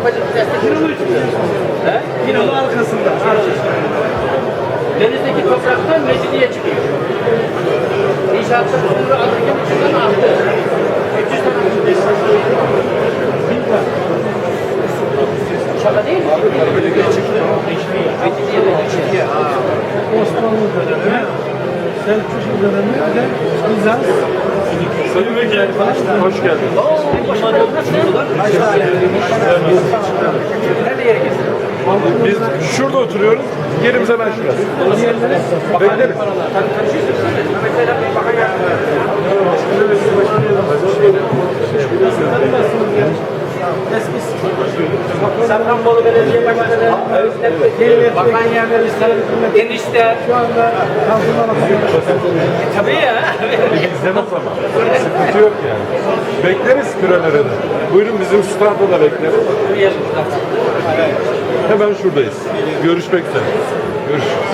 ufacık destek. Yılı içinde. He? Yılı arkasında. Denizdeki topraktan Mecidiye çıkıyor. İnşaatta kumru alırken içinden attı. 300 tane Şaka değil mi? Mecidiye'den geçiyor. Osmanlı dönemi, Selçuklu dönemi ve Bizans. Sayın Vekil, hoş geldiniz. Biz şurada oturuyoruz, yerimiz hemen şurası. Bekleriz. Safranbolu Belediye Başkanı, Bakan Yardımcısı, enişte. şu anda bakanı. Tabii ya. İzlemez ama. Sıkıntı yok yani. Bekleriz kürelere de. Buyurun bizim standa da bekleriz. Hemen şuradayız. Görüşmek üzere. Görüşürüz.